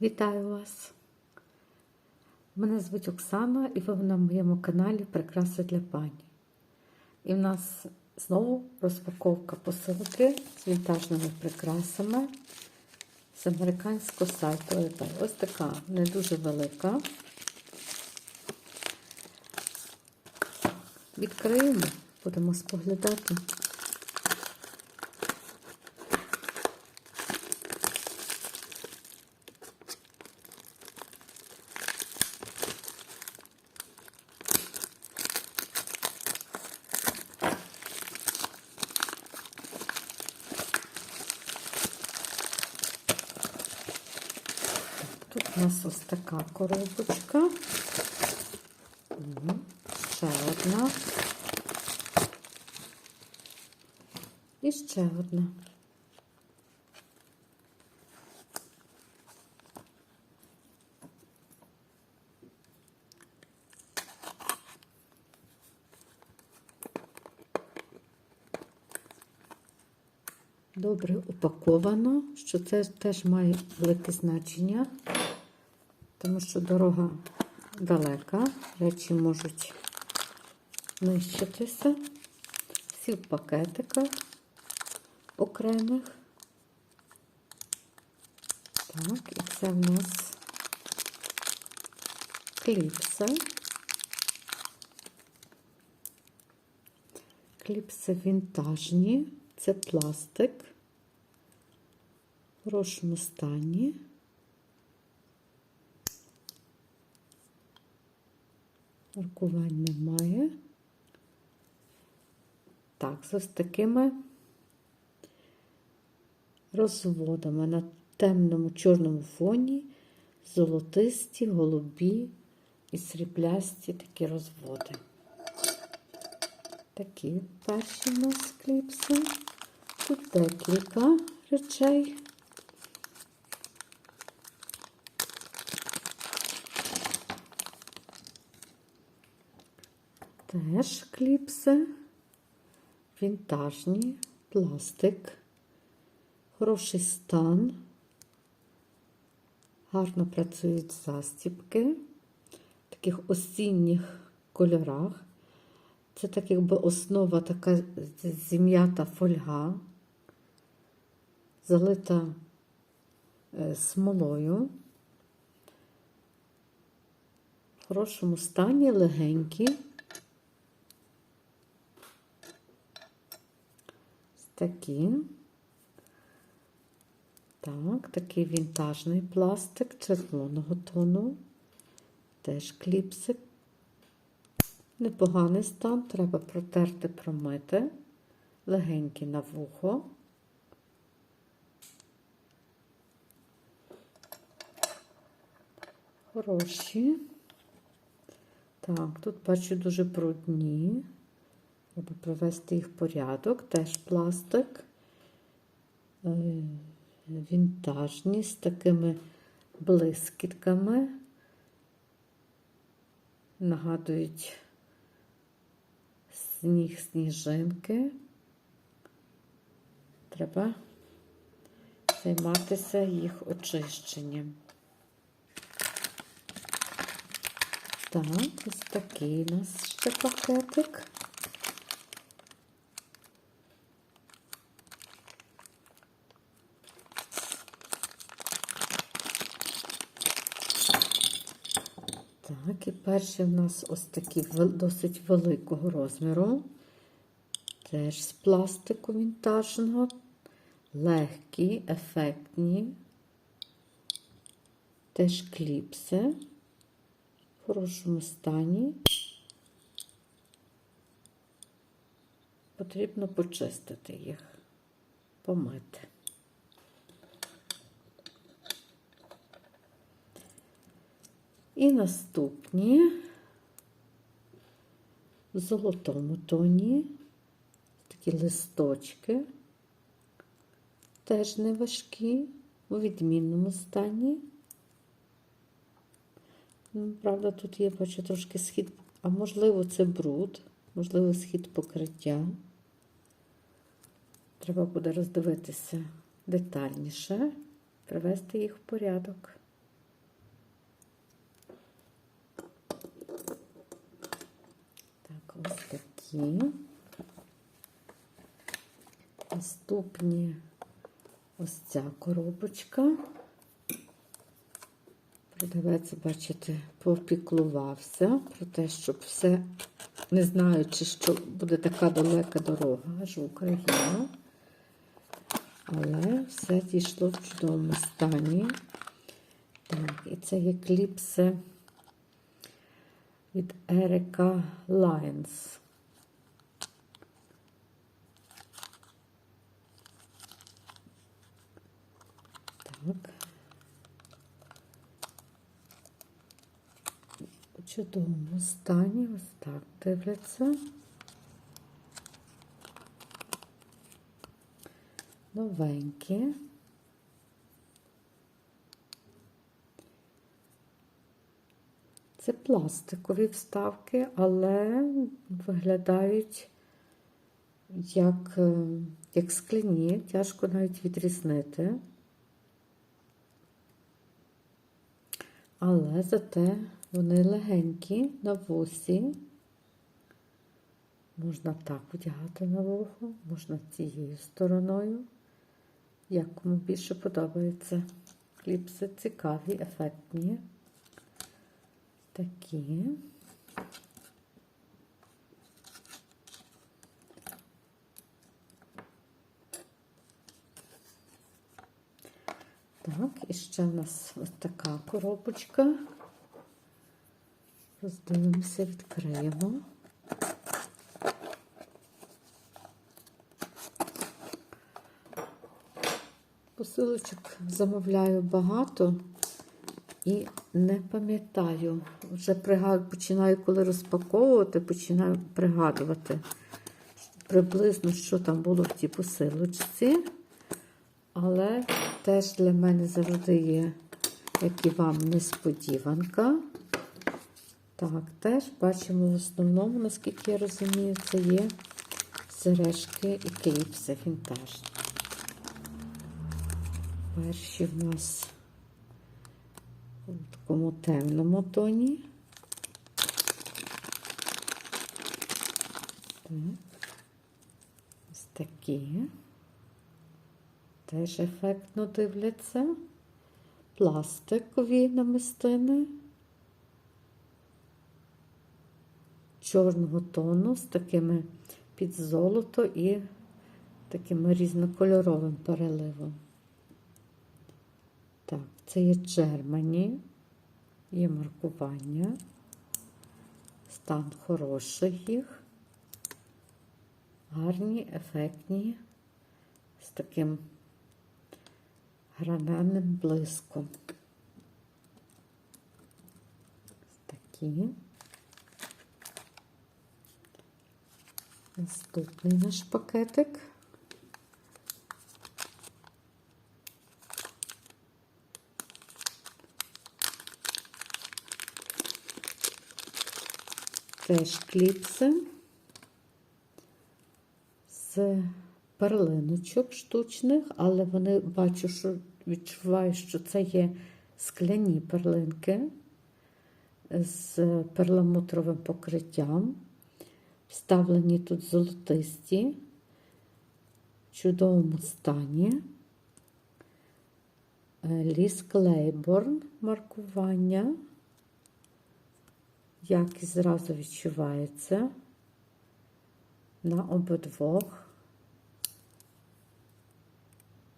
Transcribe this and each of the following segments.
Вітаю вас! Мене звуть Оксана і ви на моєму каналі Прикраси для пані. І в нас знову розпаковка посилки з вінтажними прикрасами з американського сайту. Ось така не дуже велика. Відкриємо, будемо споглядати. Тут у нас ось така коробочка. Ще одна. І ще одна. Добре упаковано, що це теж має велике значення, тому що дорога далека, речі можуть нищитися. Всі в пакетиках окремих. Так, і це в нас кліпси. Кліпси вінтажні. Це пластик в хорошому стані. Маркувань немає. Так, з ось такими розводами на темному чорному фоні золотисті, голубі і сріблясті такі розводи. Такі перші у нас кліпси. Тут декілька речей. Теж кліпси, вінтажні, пластик, хороший стан, гарно працюють застібки в таких осінніх кольорах. Це так якби основа така зім'ята фольга, залита смолою. В хорошому стані, легенькі. Такі. Так, такий вінтажний пластик червоного тону. Теж кліпсик. Непоганий стан, треба протерти, промити, легенький на вухо. Хороші. Так, тут бачу дуже брудні. Треба привести їх в порядок. Теж пластик. Вінтажні з такими блискітками. Нагадують сніг, сніжинки. Треба займатися їх очищенням. Так, ось такий у нас ще пакетик. І перші в нас ось такі досить великого розміру. Теж з пластику вінтажного, легкі, ефектні, теж кліпси в хорошому стані. Потрібно почистити їх, помити. І наступні. В золотому тоні. Такі листочки, теж не важкі, у відмінному стані. Ну, Правда, тут є, бачу, трошки схід, а можливо, це бруд, можливо, схід покриття. Треба буде роздивитися детальніше, привести їх в порядок. Такі. Наступні ось ця коробочка. Продавець, бачите, попіклувався про те, щоб все, не знаючи, що буде така далека дорога аж в Україну. Але все дійшло в чудовому стані. Так, і це є кліпси від Ерика Лайнс. Так. У чудовому стані ось так дивляться. Новенькі. Це пластикові вставки, але виглядають як, е, як скляні, тяжко навіть відрізнити. Але зате вони легенькі на вусі. Можна так одягати на вухо, можна цією стороною. Як кому більше подобається. Кліпси цікаві, ефектні. Такі. Так, і ще в нас ось така коробочка. Роздивимося, відкриємо. Посилочок замовляю багато і не пам'ятаю. Вже починаю, коли розпаковувати, починаю пригадувати приблизно, що там було в тій посилочці. Але теж для мене завжди є, як і вам, несподіванка. Так, теж бачимо в основному, наскільки я розумію, це є сережки і кліпси вінтажні. Перші в нас у такому темному тоні. Так. Ось такі. Теж ефектно дивляться. Пластикові намистини. Чорного тону з такими під золото і таким різнокольоровим переливом. Це є Джермані, є маркування, стан хороший їх, гарні, ефектні, з таким граненним блиском. Такі. Наступний наш пакетик. Теж кліпси з перлиночок штучних, але вони бачу, що відчуваю, що це є скляні перлинки з перламутровим покриттям. Вставлені тут золотисті, в чудовому стані. Ліс Клейборн маркування. Якість зразу відчувається на обидвох.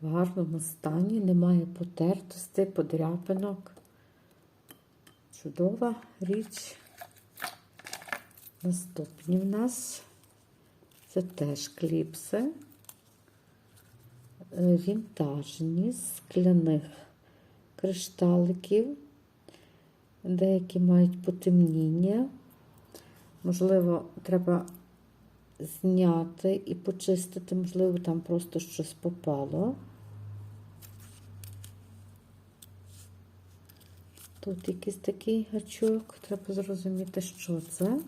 В гарному стані, немає потертостей, подряпинок. Чудова річ. Наступні в нас це теж кліпси, вінтажні з скляних кришталиків. Деякі мають потемніння. Можливо, треба зняти і почистити, можливо, там просто щось попало. Тут якийсь такий гачок, треба зрозуміти, що це.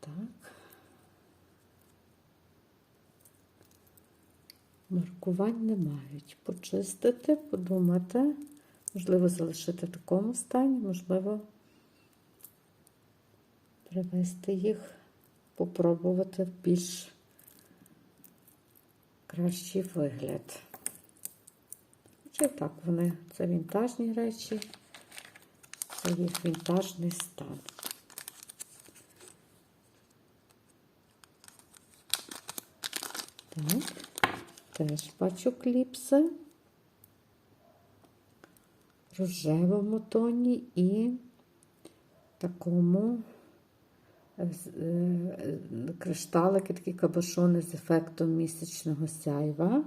Так. Маркувань не мають. Почистити, подумати, Можливо, залишити в такому стані, можливо, привести їх, попробувати в більш кращий вигляд. І так вони це вінтажні речі, це їх вінтажний стан. Так, теж бачу кліпси в рожевому тоні і такому е, е, кришталики, такі кабошони з ефектом місячного сяйва,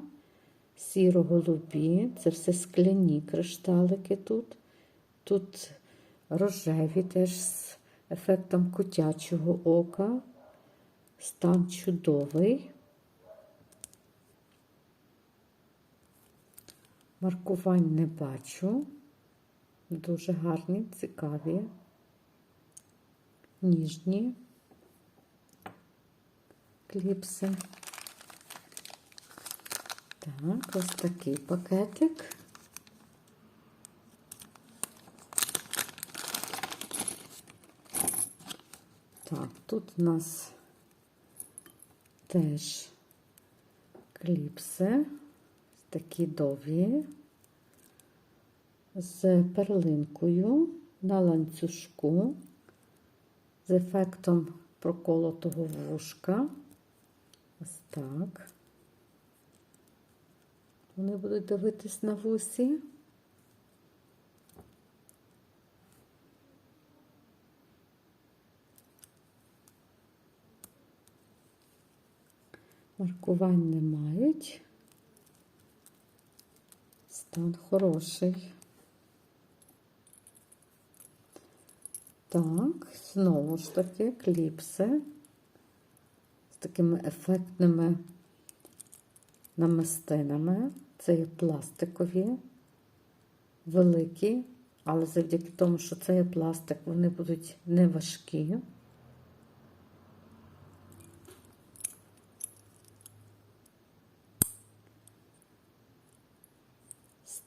сіро-голубі, це все скляні кришталики тут. Тут рожеві теж з ефектом котячого ока. Стан чудовий. Маркувань не бачу. Дуже гарні, цікаві, ніжні кліпси. Так, ось такий пакетик. Так, тут у нас теж кліпси такі довгі, з перлинкою на ланцюжку, з ефектом проколотого вушка. Ось так. Вони будуть дивитись на вусі. Маркувань не мають. Стан хороший. Так, знову ж таки кліпси з такими ефектними намистинами. Це є пластикові, великі, але завдяки тому, що це є пластик, вони будуть не важкі.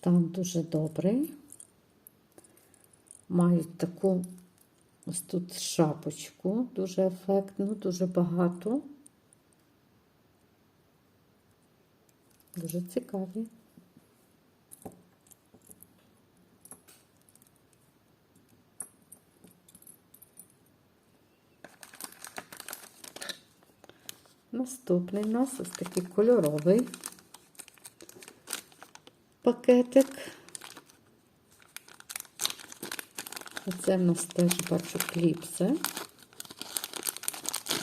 Стан дуже добрий. Мають таку ось тут шапочку, дуже ефектну, дуже багато. Дуже цікаві. Наступний у нас ось такий кольоровий пакетик. Оце в нас теж бачу кліпси.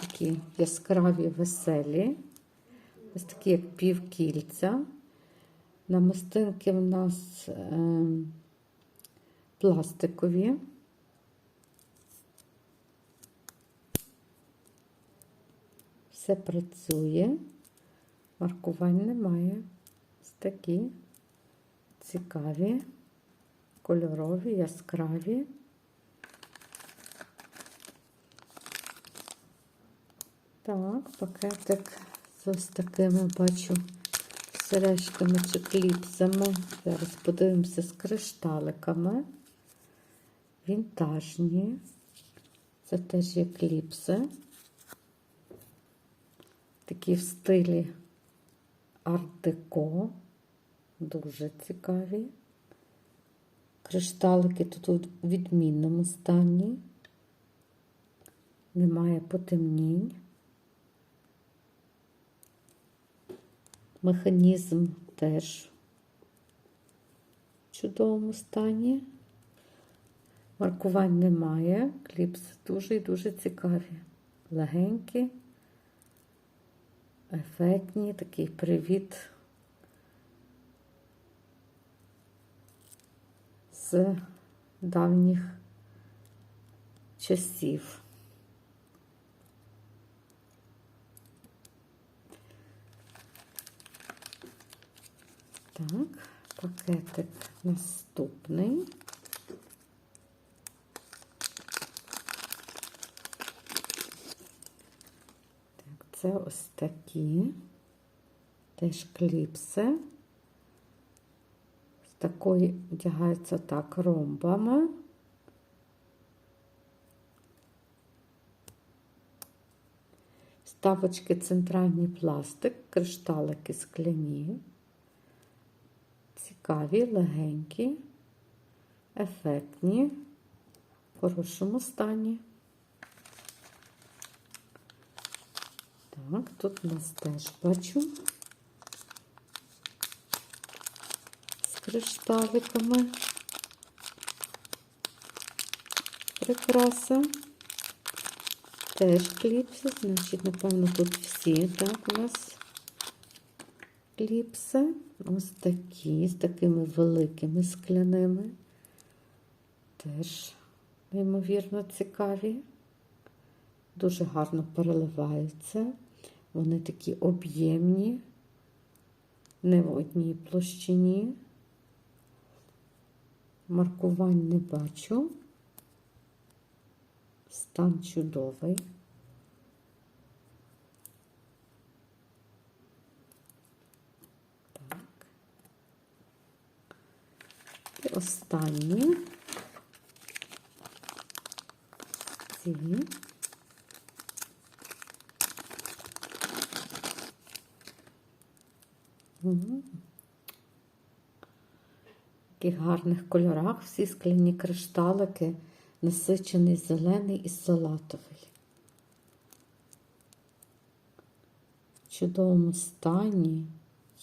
Такі яскраві, веселі. Ось такі, як півкільця. Намистинки в нас е, пластикові. Все працює, маркувань немає. Ось такі цікаві, кольорові, яскраві. Так, пакетик з ось такими бачу сережками чи кліпсами. Зараз подивимося з кришталиками. Вінтажні. Це теж є кліпси. Такі в стилі арт-деко. Дуже цікаві. Кришталики тут у відмінному стані. Немає потемнінь. Механізм теж в чудовому стані. Маркувань немає. Кліпси дуже і дуже цікаві. Легенькі, ефектні, такий привіт. З давніх часів. Так, пакетик наступний. Так, це ось такі теж кліпси такої одягається так ромбами. Ставочки центральний пластик, кришталики скляні, цікаві, легенькі, ефектні, в хорошому стані. Так, тут нас теж бачу з кришталиками. Прикраса. Теж кліпси, значить, напевно, тут всі, так, у нас кліпси. Ось такі, з такими великими скляними. Теж, неймовірно, цікаві. Дуже гарно переливаються. Вони такі об'ємні, не в одній площині. Маркувань не бачу. Стан чудовий. Так. І останні ці. Угу. В таких гарних кольорах всі скляні кришталики насичений зелений і салатовий. В чудовому стані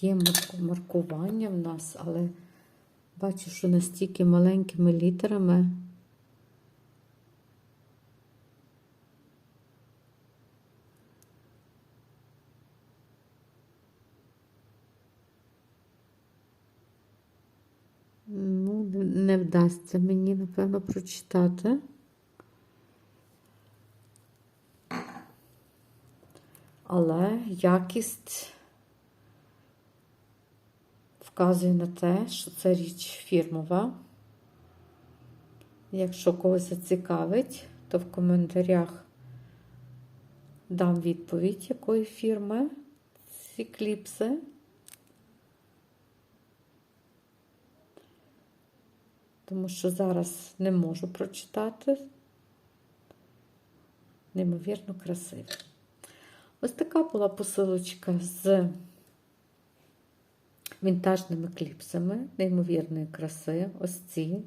є маркування в нас, але бачу, що настільки маленькими літерами. Ну, не вдасться мені, напевно, прочитати. Але якість вказує на те, що це річ фірмова. Якщо когось зацікавить, то в коментарях дам відповідь, якої фірми ці кліпси. Тому що зараз не можу прочитати. Неймовірно красиві. Ось така була посилочка з вінтажними кліпсами, неймовірної краси. Ось ці,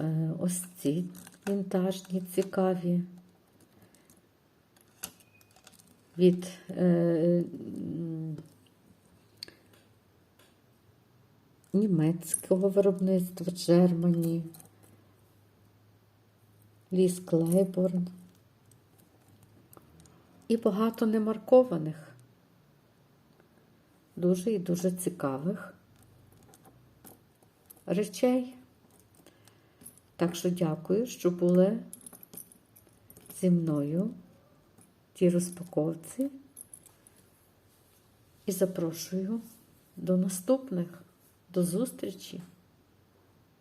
е, ось ці вінтажні, цікаві. Від німецького виробництва Джермані, Ліс Клейборн і багато немаркованих, дуже і дуже цікавих речей. Так що дякую, що були зі мною в тій розпаковці і запрошую до наступних. До зустрічі!